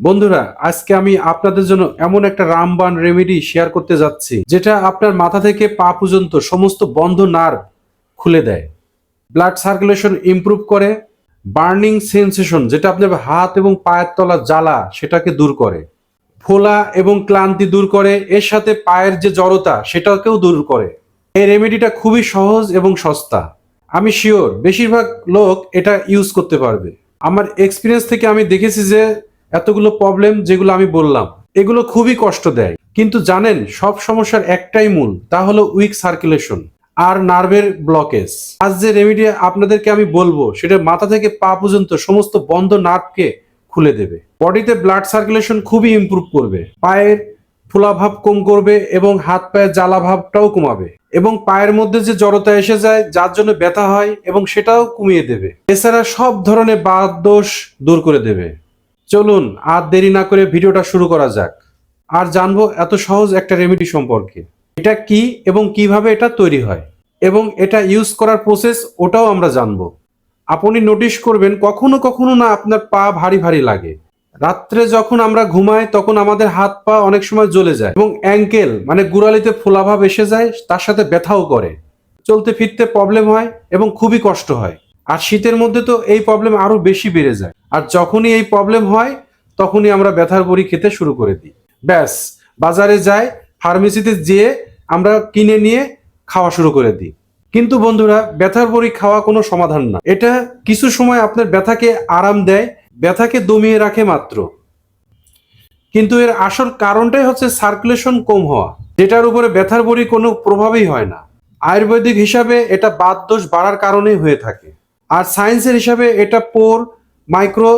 বন্ধুরা, আজকে আমি আপনাদের জন্য এমন একটা রামবান রেমেডি শেয়ার করতে যাচ্ছি, যেটা আপনার মাথা থেকে পা পর্যন্ত সমস্ত বন্ধ নার্ভ খুলে দেয়। ব্লাড সার্কুলেশন ইমপ্রুভ করে বার্নিং সেন্সেশন যেটা আপনার হাত এবং পায়ের তলা জ্বালা, সেটাকে দূর করে। ফোলা এবং ক্লান্তি দূর করে, এর সাথে পায়ের যে জড়তা, সেটাকেও দূর করে। এই রেমেডিটা খুবই সহজ এবং সস্তা। আমি শিওর বেশিরভাগ লোক এটা ইউজ করতে পারবে। আমার এক্সপিরিয়েন্স থেকে আমি দেখেছি যে এতগুলো প্রবলেম যেগুলো আমি বললাম, এগুলো খুবই কষ্ট দেয়। কিন্তু জানেন, সব সমস্যার একটাই মূল, তা হলো উইক সার্কুলেশন আর নার্ভের ব্লকেজ আজ যে রেমেডি আপনাদেরকে আমি বলব, সেটা মাথা থেকে পা পর্যন্ত সমস্ত বন্ধ নার্ভকে খুলে দেবে। বডিতে ব্লাড সার্কুলেশন খুবই ইমপ্রুভ করবে। পায়ের ফোলাভাব কম করবে এবং হাত পায়ের জ্বালা ভাবটাও কমাবে। এবং পায়ের মধ্যে যে জড়তা এসে যায়, যার জন্য ব্যথা হয় এবং সেটাও কমিয়ে দেবে। এছাড়া সব ধরনের বাদ দোষ দূর করে দেবে। চলুন আর দেরি না করে ভিডিওটা শুরু করা যাক। আর জানব এত সহজ একটা রেমেডি সম্পর্কে। এটা কি এবং কীভাবে এটা তৈরি হয়? এবং এটা ইউজ করার প্রসেস ওটাও আমরা জানব। আপনি নোটিশ করবেন কখনো কখনো না আপনার পা ভারী ভারী লাগে। রাত্রে যখন আমরা ঘুমাই, তখন আমাদের হাত পা অনেক সময় জ্বলে যায় এবং অ্যাঙ্কেল মানে গুড়ালিতে ফোলাভাব এসে যায়, তার সাথে ব্যথাও করে। চলতে ফিরতে প্রবলেম হয় এবং খুবই কষ্ট হয়। আর শীতের মধ্যে তো এই প্রবলেম আরও বেশি বেড়ে যায়। আর যখনই এই প্রবলেম হয়, তখনই আমরা ব্যথার বড়ি খেতে শুরু করে দিই। ব্যাস, বাজারে যাই ফার্মেসিতে যেয়ে আমরা কিনে নিয়ে খাওয়া শুরু করে দিই। কিন্তু বন্ধুরা, ব্যথার বড়ি খাওয়া কোনো সমাধান না। এটা কিছু সময় আপনার ব্যথাকে আরাম দেয়, ব্যথাকে দমিয়ে রাখে মাত্র। কিন্তু এর আসল কারণটাই হচ্ছে সার্কুলেশন কম হওয়া, যেটার উপরে ব্যথার বড়ি কোনো প্রভাবই হয় না। আয়ুর্বেদিক হিসাবে এটা বাদ দোষ বাড়ার কারণেই হয়ে থাকে। আর সায়েন্সের হিসাবে এটা পোর মাইক্রো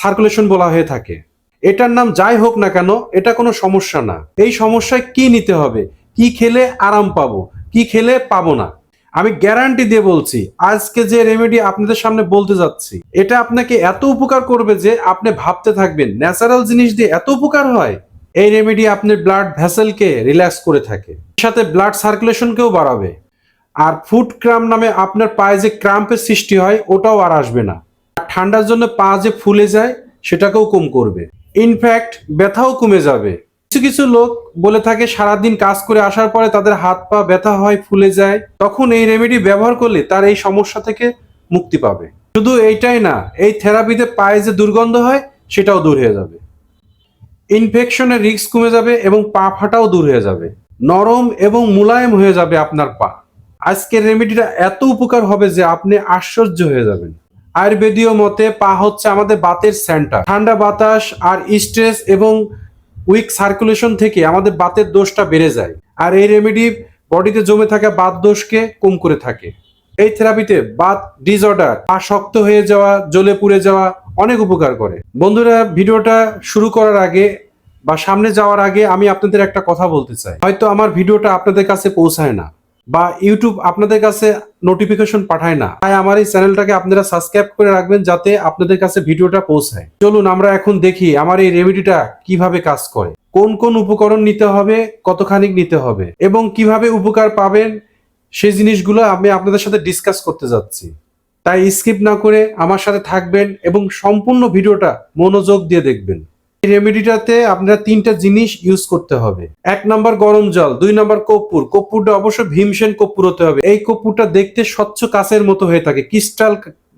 সার্কুলেশন বলা হয়ে থাকে। এটার নাম যাই হোক না কেন, এটা কোনো সমস্যা না। এই সমস্যায় কি নিতে হবে? কি খেলে আরাম পাবো? কি খেলে পাবো না? আমি গ্যারান্টি দিয়ে বলছি, আজকে যে রেমেডি আপনাদের সামনে বলতে যাচ্ছি, এটা আপনাকে এত উপকার করবে যে আপনি ভাবতে থাকবেন ন্যাচারাল জিনিস দিয়ে এত উপকার হয়। এই রেমেডি আপনার ব্লাড ভেসেলকে রিল্যাক্স করে থাকে। সাথে ব্লাড সার্কুলেশনকেও বাড়াবে। আর ফুড ক্রাম নামে আপনার পায়ে যে ক্রাম্পের সৃষ্টি হয়, ওটাও আর আসবে না। ঠান্ডার জন্য পা যে ফুলে যায়, সেটাকেও কম করবে। ইনফ্যাক্ট ব্যথাও কমে যাবে। কিছু কিছু লোক বলে থাকে, সারাদিন কাজ করে আসার পরে তাদের হাত পা ব্যথা হয়, ফুলে যায়। তখন এই রেমেডি ব্যবহার করলে তার এই সমস্যা থেকে মুক্তি পাবে। শুধু এইটাই না, এই থেরাপিতে পায়ে যে দুর্গন্ধ হয়, সেটাও দূর হয়ে যাবে। ইনফেকশনের রিস্ক কমে যাবে এবং পা ফাটাও দূর হয়ে যাবে। নরম এবং মোলায়েম হয়ে যাবে আপনার পা। আজকের রেমেডিটা এত উপকার হবে যে আপনি আশ্চর্য হয়ে যাবেন। আয়ুর্বেদীয় মতে পা হচ্ছে আমাদের বাতের সেন্টার ঠান্ডা বাতাস আর স্ট্রেস এবং উইক সার্কুলেশন থেকে আমাদের বাতের দোষটা বেড়ে যায়। আর এই রেমেডি বডিতে জমে থাকা বাত দোষকে কম করে থাকে। এই থেরাপিতে বাত ডিসঅর্ডার পা শক্ত হয়ে যাওয়া, জ্বলে পুড়ে যাওয়া অনেক উপকার করে। বন্ধুরা, ভিডিওটা শুরু করার আগে বা সামনে যাওয়ার আগে আমি আপনাদের একটা কথা বলতে চাই। হয়তো আমার ভিডিওটা আপনাদের কাছে পৌঁছায় না। বা ইউটিউব আপনাদের কাছে নোটিফিকেশন পাঠায় না। তাই আমার এই চ্যানেলটাকে আপনারা সাবস্ক্রাইব করে রাখবেন যাতে আপনাদের কাছে ভিডিওটা পৌঁছায়। চলুন আমরা এখন দেখি আমার এই রেমেডিটা কীভাবে কাজ করে। কোন কোন উপকরণ নিতে হবে কতখানি নিতে হবে, এবং কীভাবে উপকার পাবেন, সেই জিনিসগুলো আমি আপনাদের সাথে ডিসকাস করতে যাচ্ছি। তাই স্কিপ না করে আমার সাথে থাকবেন এবং সম্পূর্ণ ভিডিওটা মনোযোগ দিয়ে দেখবেন। এই রেমেডিটাতে আপনারা তিনটা জিনিস ইউজ করতে হবে। এক নাম্বার গরম জল, দুই নাম্বার কর্পূর। কর্পূরটা অবশ্যই ভীমসেন কর্পূর হতে হবে। এই কর্পূরটা দেখতে স্বচ্ছ কাচের মতো হয়ে থাকে ক্রিস্টাল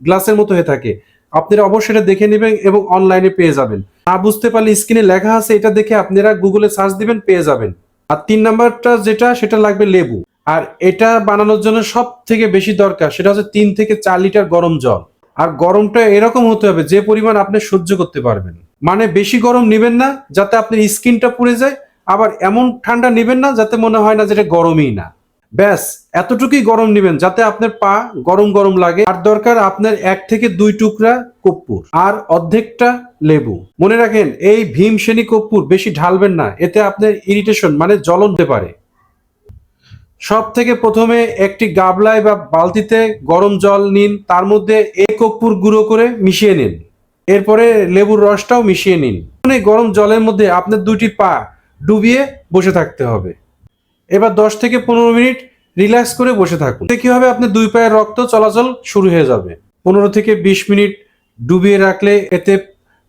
গ্লাসের মতো হয়ে থাকে। আপনারা অবশ্যই এটা দেখে নেবেন এবং অনলাইনে পেয়ে যাবেন। না বুঝতে পারলে স্ক্রিনে লেখা আছে, এটা দেখে আপনারা গুগলে সার্চ দিবেন, পেয়ে যাবেন। আর তিন নাম্বারটা যেটা, সেটা লাগবে লেবু। আর এটা বানানোর জন্য সব থেকে বেশি দরকার, সেটা হচ্ছে তিন থেকে চার লিটার গরম জল। আর গরমটা এরকম হতে হবে, যে পরিমাণ আপনি সহ্য করতে পারবেন। মানে বেশি গরম নেবেন না, যাতে আপনার স্কিনটা পুড়ে যায়, আবার এমন ঠান্ডা নেবেন না যাতে মনে হয় না যেটা গরমই না। ব্যাস, এতটুকুই গরম নেবেন যাতে আপনার পা গরম গরম লাগে। আর দরকার আপনার এক থেকে দুই টুকরা কর্পূর আর অর্ধেকটা লেবু। মনে রাখেন, এই ভীম শ্রেণি কর্পূর বেশি ঢালবেন না, এতে আপনার ইরিটেশন মানে জ্বলন হতে পারে। সব থেকে প্রথমে একটি গাবলায় বা বালতিতে গরম জল নিন, তার মধ্যে এই কর্পূর গুঁড়ো করে মিশিয়ে নিন। এরপরে লেবুর রসটাও মিশিয়ে নিন। এই গরম জলের মধ্যে আপনার দুটি পা ডুবিয়ে বসে থাকতে হবে। এবার দশ থেকে পনেরো মিনিট রিল্যাক্স করে বসে থাকুন। কি হবে আপনার দুই পায়ের রক্ত চলাচল শুরু হয়ে যাবে। পনেরো থেকে বিশ মিনিট ডুবিয়ে রাখলে এতে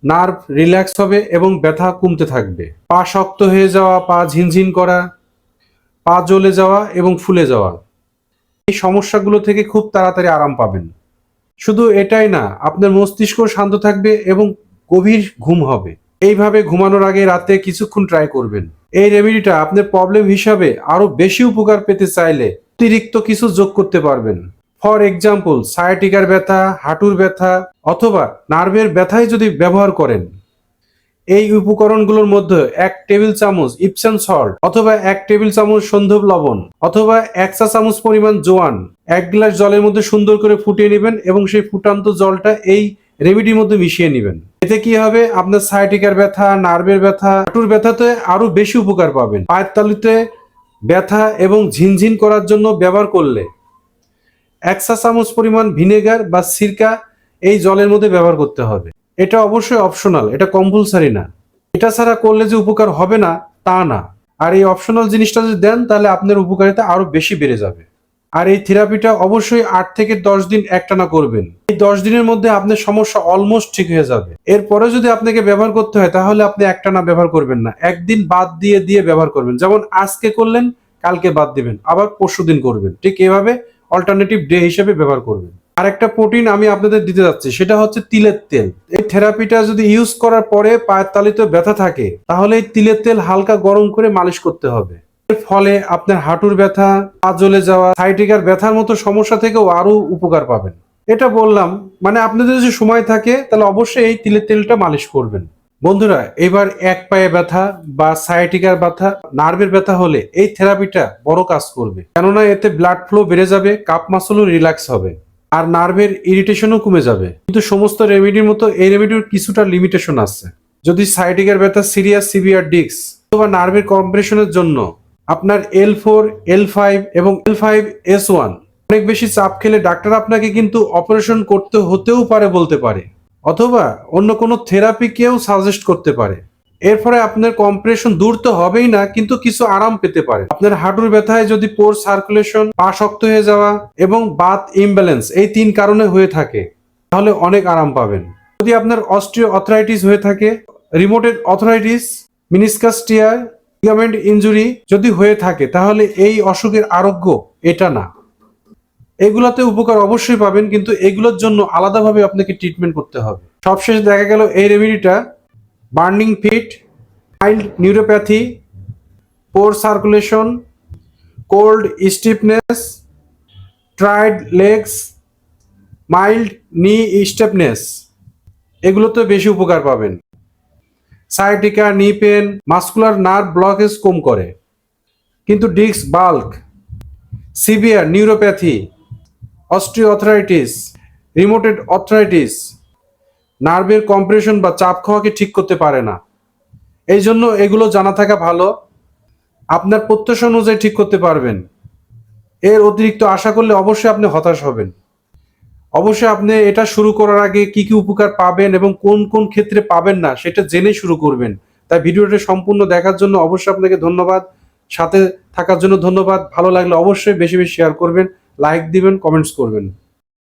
নার্ভ রিল্যাক্স হবে এবং ব্যথা কমতে থাকবে। পা শক্ত হয়ে যাওয়া, পা ঝিনঝিন করা, পা জ্বলে যাওয়া এবং ফুলে যাওয়া। এই সমস্যাগুলো থেকে খুব তাড়াতাড়ি আরাম পাবেন। শুধু এটাই না, আপনার মস্তিষ্ক শান্ত থাকবে এবং গভীর ঘুম হবে। এইভাবে ঘুমানোর আগে রাতে কিছুক্ষণ ট্রাই করবেন। এই রেমেডিটা আপনার প্রবলেম হিসাবে আরও বেশি উপকার পেতে চাইলে অতিরিক্ত কিছু যোগ করতে পারবেন। ফর এক্সাম্পল সায়াটিকার ব্যথা, হাঁটুর ব্যথা অথবা নার্ভের ব্যথায় যদি ব্যবহার করেন। এই উপকরণগুলোর মধ্যে এক টেবিল চামচ ইপসান সল্ট অথবা এক টেবিল চামচ সন্ধব লবণ অথবা এক চা চামচ পরিমাণ জোয়ান। এক গ্লাস জলের মধ্যে সুন্দর করে ফুটিয়ে নেবেন এবং সেই ফুটান্ত জলটা এই রেমেডির মধ্যে মিশিয়ে নেবেন। এতে কি হবে? আপনার সাইটিকার ব্যথা নার্ভের ব্যথা, হাঁটুর ব্যথাতে আরও বেশি উপকার পাবেন। পায়ের তালুতে ব্যথা এবং ঝিনঝিন করার জন্য ব্যবহার করলে এক চা চামচ পরিমাণ ভিনেগার বা সিরকা এই জলের মধ্যে ব্যবহার করতে হবে। এটা অবশ্যই অপশনাল এটা কম্পালসারি না। এটা ছাড়া করলে যে উপকার হবে না, তা না। আর এই অপশনাল জিনিসটা যদি দেন, তাহলে আপনার উপকারিতা আরও বেশি বেড়ে যাবে। আর এই থেরাপিটা অবশ্যই আট থেকে দশ দিন একটানা করবেন। এই দশ দিনের মধ্যে আপনার সমস্যা অলমোস্ট ঠিক হয়ে যাবে। এরপরে যদি আপনাকে ব্যবহার করতে হয়, তাহলে আপনি একটানা ব্যবহার করবেন না। একদিন বাদ দিয়ে দিয়ে ব্যবহার করবেন। যেমন আজকে করলেন, কালকে বাদ দিবেন, আবার পরশু দিন করবেন। ঠিক এভাবে অল্টারনেটিভ ডে হিসেবে ব্যবহার করবেন। আর একটা প্রোটিন আমি আপনাদের দিতে যাচ্ছি, সেটা হচ্ছে তিলের তেল। এই থেরাপিটা যদি ইউজ করার পরে পায়ের তালিতে ব্যথা থাকে, তাহলে এই তিলের তেল হালকা গরম করে মালিশ করতে হবে। এর ফলে আপনার হাঁটুর ব্যথা, পা জ্বলে যাওয়া সাইটিকার ব্যথার মতো সমস্যা থেকেও আরও উপকার পাবেন। এটা বললাম মানে আপনাদের যদি সময় থাকে, তাহলে অবশ্যই এই তিলের তেলটা মালিশ করবেন। বন্ধুরা, এবার এক পায়ে ব্যথা বা সায়াটিকার ব্যথা নার্ভের ব্যথা হলে এই থেরাপিটা বড় কাজ করবে। কেননা এতে ব্লাড ফ্লো বেড়ে যাবে কাপ মাসলও রিল্যাক্স হবে। আর নার্ভের ইরিটেশনও কমে যাবে। কিন্তু সমস্ত রেমেডির মতো এই রেমেডির কিছুটা লিমিটেশন আছে। যদি সাইটিকার ব্যথা সিরিয়াস সিভিয়ার ডিক্স অথবা নার্ভের কম্প্রেশনের জন্য আপনার এল ফোর এল ফাইভ এবং এল ফাইভ এস ওয়ান অনেক বেশি চাপ খেলে ডাক্তার আপনাকে কিন্তু অপারেশন করতে হতেও পারে বলতে পারে। অথবা অন্য কোনো থেরাপি কেউ সাজেস্ট করতে পারে। এর ফলে আপনার কম্প্রেশন দূর তো হবেই না, কিন্তু কিছু আরাম পেতে পারে। আপনার হাঁটুর ব্যথায় যদি পোর সার্কুলেশন পা শক্ত হয়ে যাওয়া এবং বাত ইমব্যালেন্স এই তিন কারণে হয়ে থাকে, তাহলে অনেক আরাম পাবেন। যদি আপনার অস্ট্রিও অথরাইটিস হয়ে থাকে rheumatoid arthritis meniscus tear ligament injury যদি হয়ে থাকে, তাহলে এই অসুখের আরোগ্য এটা না। এগুলোতে উপকার অবশ্যই পাবেন, কিন্তু এগুলোর জন্য আলাদাভাবে আপনাকে ট্রিটমেন্ট করতে হবে। সবশেষে দেখা গেল এই রেমেডিটা burning feet mild neuropathy poor circulation cold stiffness tired legs mild knee stiffness এগুলোতে বেশি উপকার পাবেন। Sciatica knee pain muscular nerve blockage কম করে। কিন্তু disc bulge severe neuropathy osteoarthritis rheumatoid arthritis নার্ভের কম্প্রেশন বা চাপ খাওয়াকে ঠিক করতে পারে না। এই জন্য এগুলো জানা থাকা ভালো। আপনার প্রত্যাশা অনুযায়ী ঠিক করতে পারবেন। এর অতিরিক্ত আশা করলে অবশ্যই আপনি হতাশ হবেন। অবশ্যই আপনি এটা শুরু করার আগে কি কি উপকার পাবেন এবং কোন কোন ক্ষেত্রে পাবেন না, সেটা জেনে শুরু করবেন। তাই ভিডিওটা সম্পূর্ণ দেখার জন্য অবশ্যই আপনাকে ধন্যবাদ। সাথে থাকার জন্য ধন্যবাদ। ভালো লাগলে অবশ্যই বেশি বেশি শেয়ার করবেন লাইক দিবেন কমেন্টস করবেন।